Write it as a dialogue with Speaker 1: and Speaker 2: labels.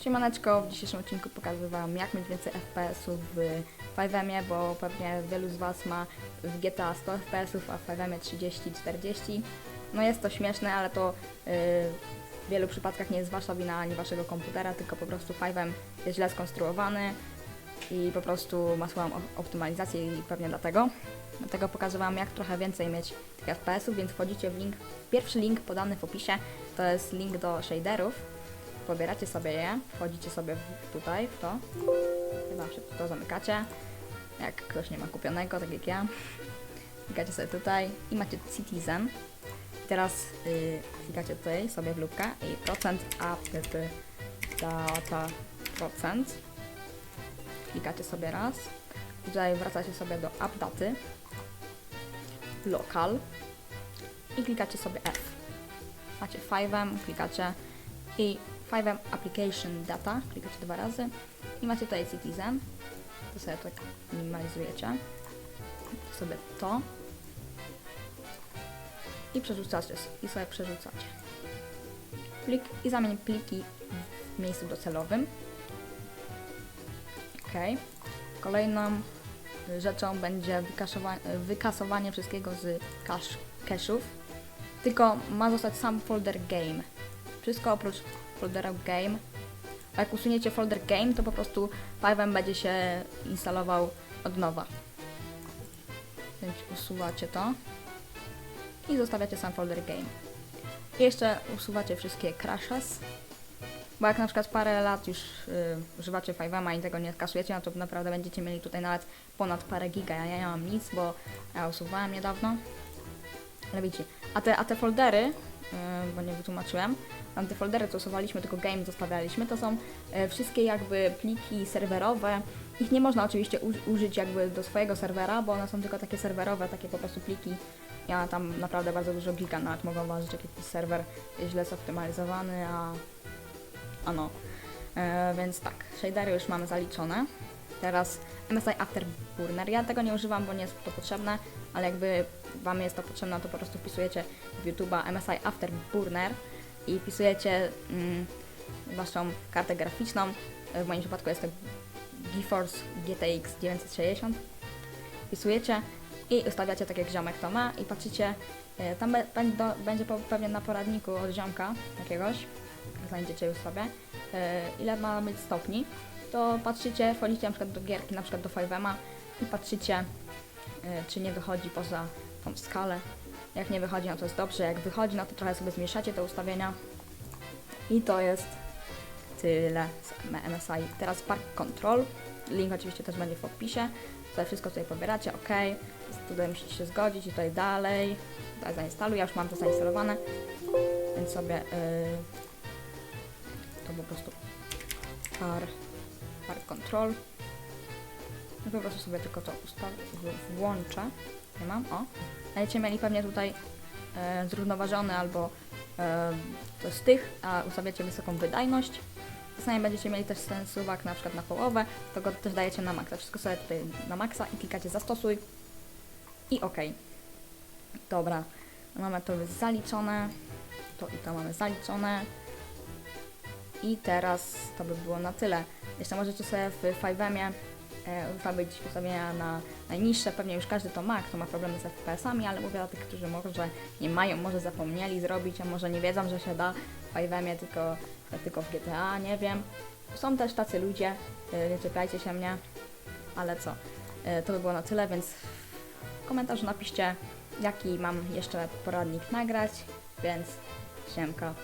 Speaker 1: Siemaneczko, w dzisiejszym odcinku pokażę Wam jak mieć więcej FPS-ów w 5 bo pewnie wielu z Was ma w GTA 100 FPS-ów, a w 5 30-40. No jest to śmieszne, ale to yy, w wielu przypadkach nie jest Wasza wina ani Waszego komputera, tylko po prostu 5 jest źle skonstruowany i po prostu ma słabą op- optymalizację i pewnie dlatego. Dlatego pokażę Wam jak trochę więcej mieć tych FPS-ów, więc wchodzicie w link, pierwszy link podany w opisie, to jest link do shaderów pobieracie sobie je, wchodzicie sobie w, tutaj w to, szybko to zamykacie, jak ktoś nie ma kupionego, tak jak ja, klikacie sobie tutaj i macie Citizen. Teraz y, klikacie tutaj sobie w lubkę i procent app data procent. Klikacie sobie raz. Tutaj wracacie sobie do app daty, local i klikacie sobie F. Macie 5, klikacie i 5 Application Data, klikacie dwa razy i macie tutaj Citizen, to sobie tak minimalizujecie, to sobie to i przerzucacie i sobie przerzucacie plik i zamień pliki w miejscu docelowym. Ok. Kolejną rzeczą będzie wykasowanie wszystkiego z cache- cache'ów, tylko ma zostać sam folder game. Wszystko oprócz foldera game. A jak usuniecie folder game, to po prostu Pywem będzie się instalował od nowa. Więc usuwacie to i zostawiacie sam folder game. I jeszcze usuwacie wszystkie crashes, bo jak na przykład parę lat już y, używacie Fivema i tego nie kasujecie, no to naprawdę będziecie mieli tutaj nawet ponad parę giga. Ja nie mam nic, bo ja usuwałem niedawno. Ale widzicie, a te, a te foldery, bo nie wytłumaczyłem, tam te foldery, co usuwaliśmy, tylko game zostawialiśmy, to są e, wszystkie jakby pliki serwerowe. Ich nie można oczywiście użyć jakby do swojego serwera, bo one są tylko takie serwerowe, takie po prostu pliki. Ja tam naprawdę bardzo dużo giga nawet mogą ważyć, jak jakiś serwer źle zoptymalizowany, a, a no. E, więc tak, shadery już mamy zaliczone. Teraz MSI Afterburner. Ja tego nie używam, bo nie jest to potrzebne, ale jakby Wam jest to potrzebne, to po prostu wpisujecie w YouTube'a MSI Afterburner i wpisujecie mm, Waszą kartę graficzną. W moim przypadku jest to GeForce GTX 960. Wpisujecie i ustawiacie tak jak ziomek to ma i patrzycie, e, tam będzie pewnie na poradniku od ziomka jakiegoś, znajdziecie już sobie, e, ile ma być stopni, to patrzycie, wchodzicie na przykład do gierki, na przykład do 5 i patrzycie, e, czy nie wychodzi poza tą skalę. Jak nie wychodzi, no to jest dobrze, jak wychodzi, no to trochę sobie zmieszacie te ustawienia. I to jest tyle z MSI. Teraz Park Control. Link oczywiście też będzie w opisie. Tutaj wszystko tutaj pobieracie, ok. Tutaj musicie się zgodzić i tutaj dalej. Tutaj zainstaluję, ja już mam to zainstalowane. Więc sobie yy, to po prostu par, park control. I po prostu sobie tylko to ustawię, w- włączę. Nie mam, o. Będziecie mieli pewnie tutaj e, zrównoważony albo e, to z tych, a ustawiacie wysoką wydajność. Czasami będziecie mieli też ten suwak na przykład na połowę, to go też dajecie na maksa. Wszystko sobie tutaj na maksa i klikacie zastosuj i OK. Dobra, mamy to zaliczone. To i to mamy zaliczone. I teraz to by było na tyle. Jeszcze możecie sobie w 5 e, ustawić ustawienia na najniższe. Pewnie już każdy to ma, kto ma problemy z FPS-ami, ale mówię o tych, którzy może nie mają, może zapomnieli zrobić, a może nie wiedzą, że się da w 5 tylko, tylko w GTA, nie wiem. Są też tacy ludzie, e, nie czepiajcie się mnie, ale co. E, To by było na tyle, więc w komentarzu napiszcie, jaki mam jeszcze poradnik nagrać, więc siemka.